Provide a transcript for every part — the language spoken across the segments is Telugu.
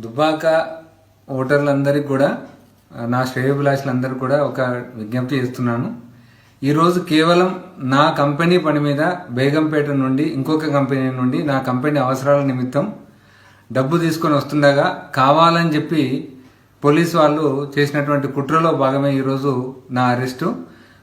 దుబ్బాక ఓటర్లందరికీ కూడా నా శ్రేయభిలాషులందరికీ కూడా ఒక విజ్ఞప్తి చేస్తున్నాను. ఈరోజు కేవలం నా కంపెనీ పని మీద బేగంపేట నుండి ఇంకొక కంపెనీ నుండి నా కంపెనీ అవసరాల నిమిత్తం డబ్బు తీసుకొని వస్తుండగా కావాలని చెప్పి పోలీస్ వాళ్ళు చేసినటువంటి కుట్రలో భాగమే ఈరోజు నా అరెస్టు.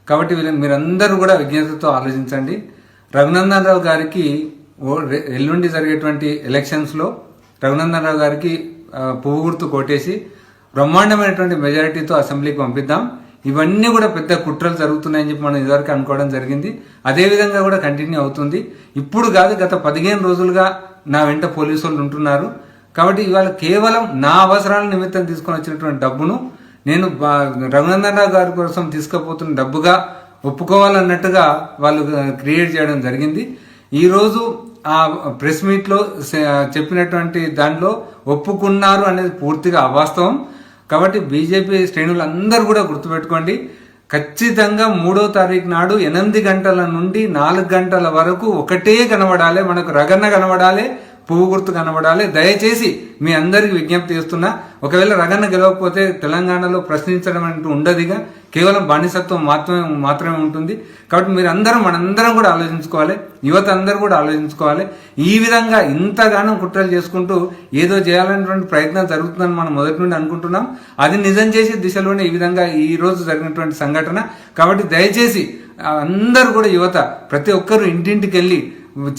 కాబట్టి వీళ్ళని మీరందరూ కూడా విజ్ఞతతో ఆలోచించండి. రఘునందన్ రావు గారికి ఓ- ఎల్లుండి జరిగేటువంటి ఎలక్షన్స్లో రఘునందన్ రావు గారికి పువ్వు గుర్తు కొట్టేసి బ్రహ్మాండమైనటువంటి మెజారిటీతో అసెంబ్లీకి పంపిద్దాం. ఇవన్నీ కూడా పెద్ద కుట్రలు జరుగుతున్నాయని చెప్పి మనం ఇదివరకు అనుకోవడం జరిగింది. అదే విధంగా కూడా కంటిన్యూ అవుతుంది. ఇప్పుడు కాదు గత పదిహేను రోజులుగా నా వెంట పోలీసు వాళ్ళు ఉంటున్నారు. కాబట్టి ఇవాళ కేవలం నా అవసరాల నిమిత్తం తీసుకొని వచ్చినటువంటి డబ్బును నేను బా- గారి కోసం తీసుకుపోతున్న డబ్బుగా ఒప్పుకోవాలన్నట్టుగా వాళ్ళు క్రియేట్ చేయడం జరిగింది. ఈరోజు ప్రెస్ మీట్లో చెప్పినటువంటి దాంట్లో ఒప్పుకున్నారు అనేది పూర్తిగా అవాస్తవం. కాబట్టి బీజేపీ శ్రేణులు అందరూ కూడా గుర్తుపెట్టుకోండి ఖచ్చితంగా మూడో తారీఖు నాడు ఎనిమిది గంటల నుండి నాలుగు గంటల వరకు ఒకటే కనబడాలి మనకు రగన్న కనబడాలి పువ్వు గుర్తు కనబడాలి. దయచేసి మీ అందరికి విజ్ఞప్తి చేస్తున్నా ఒకవేళ రగన్న గెలవకపోతే తెలంగాణలో ప్రశ్నించడం అంటూ ఉండదుగా కేవలం బానిసత్వం మాత్రమే మాత్రమే ఉంటుంది. కాబట్టి మీరు అందరం మనందరం కూడా ఆలోచించుకోవాలి. యువత అందరూ కూడా ఆలోచించుకోవాలి. ఈ విధంగా ఇంతగానో కుట్రలు చేసుకుంటూ ఏదో చేయాలనేటువంటి ప్రయత్నం జరుగుతుందని మనం మొదటి నుండి అనుకుంటున్నాం. అది నిజం చేసే దిశలోనే ఈ విధంగా ఈ రోజు జరిగినటువంటి సంఘటన. కాబట్టి దయచేసి అందరూ కూడా యువత ప్రతి ఒక్కరూ ఇంటింటికి వెళ్ళి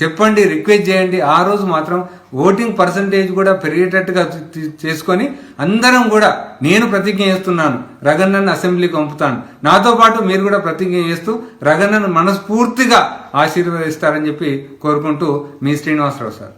చెప్పండి రిక్వెస్ట్ చేయండి. ఆ రోజు మాత్రం ఓటింగ్ పర్సంటేజ్ కూడా పెరిగేటట్టుగా చేసుకొని అందరం కూడా నేను ప్రతిజ్ఞ చేస్తున్నాను రగన్నను అసెంబ్లీకి పంపుతాను. నాతో పాటు మీరు కూడా ప్రతిజ్ఞ చేస్తూ రగన్నను మనస్ఫూర్తిగా ఆశీర్వదిస్తారని చెప్పి కోరుకుంటూ మీ శ్రీనివాసరావు సార్.